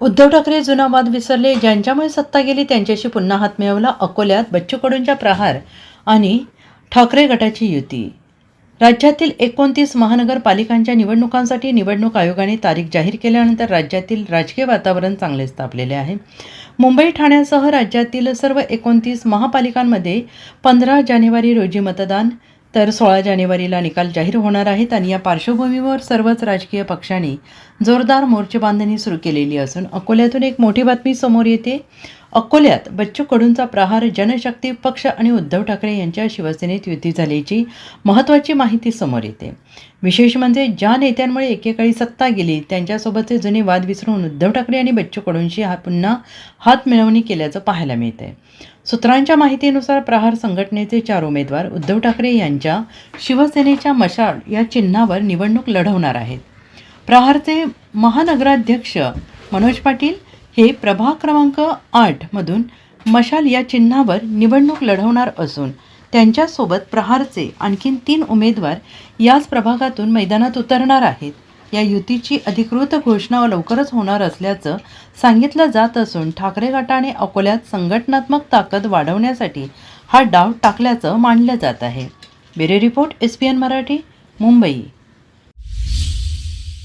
उद्धव ठाकरे जुना वाद विसरले ज्यांच्यामुळे सत्ता गेली त्यांच्याशी पुन्हा हात मिळवला अकोल्यात बच्चू कडूंच्या प्रहार आणि ठाकरे गटाची युती. राज्यातील एकोणतीस महानगरपालिकांच्या निवडणुकांसाठी निवडणूक आयोगाने तारीख जाहीर केल्यानंतर राज्यातील राजकीय वातावरण चांगलेच तापलेले आहे. मुंबई ठाण्यासह राज्यातील सर्व एकोणतीस महापालिकांमध्ये पंधरा जानेवारी रोजी मतदान तर सोळा जानेवारीला निकाल जाहीर होणार आहेत आणि या पार्श्वभूमीवर सर्वच राजकीय पक्षांनी जोरदार मोर्चे बांधणी सुरू केलेली असून अकोल्यातून एक मोठी बातमी समोर येते. अकोल्यात बच्चू कडूंचा प्रहार जनशक्ती पक्ष आणि उद्धव ठाकरे यांच्या शिवसेनेत युती झाल्याची महत्त्वाची माहिती समोर येते. विशेष म्हणजे ज्या नेत्यांमुळे एकेकाळी सत्ता गेली त्यांच्यासोबतचे जुने वाद विसरून उद्धव ठाकरे आणि बच्चू कडूंशी हा पुन्हा हात मिळवणी केल्याचं पाहायला मिळते सूत्रांच्या माहितीनुसार प्रहार संघटनेचे चार उमेदवार उद्धव ठाकरे यांच्या शिवसेनेच्या मशाल या चिन्हावर निवडणूक लढवणार आहेत. प्रहारचे महानगराध्यक्ष मनोज पाटील हे प्रभाग क्रमांक आठमधून मशाल या चिन्हावर निवडणूक लढवणार असून त्यांच्यासोबत प्रहारचे आणखीन तीन उमेदवार याच प्रभागातून मैदानात उतरणार आहेत. या युतीची अधिकृत घोषणा लवकरच होणार असल्याचं सांगितलं जात असून ठाकरे गटाने अकोल्यात संघटनात्मक ताकद वाढवण्यासाठी हा डाव टाकल्याचं मानलं जात आहे. Bureau report S P N Marathi Mumbai.